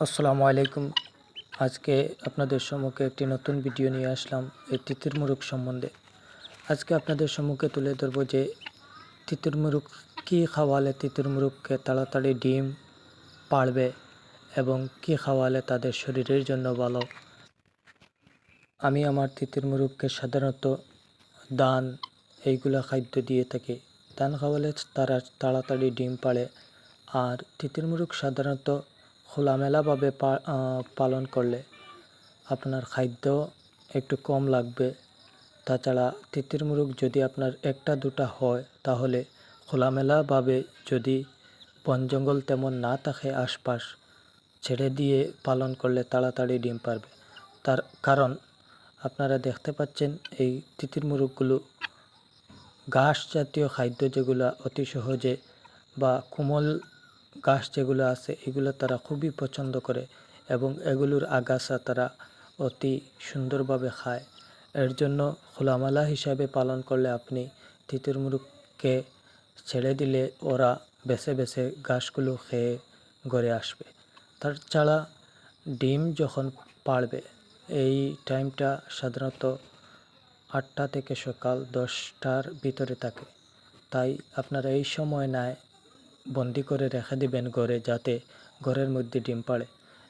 আসসালামু আলাইকুম। আজকে আপনাদের সম্মুখে একটি নতুন ভিডিও নিয়ে আসলাম এই তিতির মুরুগ সম্বন্ধে। আজকে আপনাদের সম্মুখে তুলে ধরবো যে তিতির মুরুগ কী খাওয়ালে তিতির মুরুগকে তাড়াতাড়ি ডিম পাড়বে এবং কী খাওয়ালে তাদের শরীরের জন্য ভালো। আমি আমার তিতির মুরুগকে সাধারণত দান এইগুলা খাদ্য দিয়ে থাকি। দান খাওয়ালে তারা তাড়াতাড়ি ডিম পাড়ে। আর তিতির মুরুগ সাধারণত খোলামেলাভাবে পালন করলে আপনার খাদ্য একটু কম লাগবে। তাছাড়া তিতির মুরুগ যদি আপনার একটা দুটা হয়, তাহলে খোলামেলাভাবে যদি বন জঙ্গল তেমন না থাকে আশপাশ, ছেড়ে দিয়ে পালন করলে তাড়াতাড়ি ডিম পারবে। তার কারণ আপনারা দেখতে পাচ্ছেন এই তিতির মুরুগগুলো ঘাস জাতীয় খাদ্য যেগুলো অতি সহজে বা কোমল ঘাস যেগুলো আছে, এগুলো তারা খুবই পছন্দ করে এবং এগুলোর আগাছা তারা অতি সুন্দরভাবে খায়। এর জন্য খোলামেলা হিসাবে পালন করলে আপনি তিতির মুরুগকে ছেড়ে দিলে ওরা বেছে বেছে ঘাসগুলো খেয়ে গড়ে আসবে। তার ছাড়া ডিম যখন পাড়বে, এই টাইমটা সাধারণত আটটা থেকে সকাল দশটার ভিতরে থাকে। তাই আপনারা এই সময় নাই বন্দি করে রেখে দিবেন ঘরে যাতে ঘরের মধ্যে ডিম পাড়ে।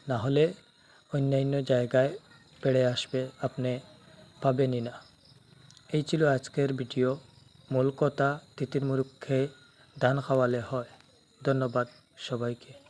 না হলে অন্যান্য জায়গায় বেড়ে আসবে, আপনি পাবেনই না। এই ছিল আজকের ভিডিও। মূল কথা, তিতির মুরুখ খেয়ে ধান খাওয়ালে হয়। ধন্যবাদ সবাইকে।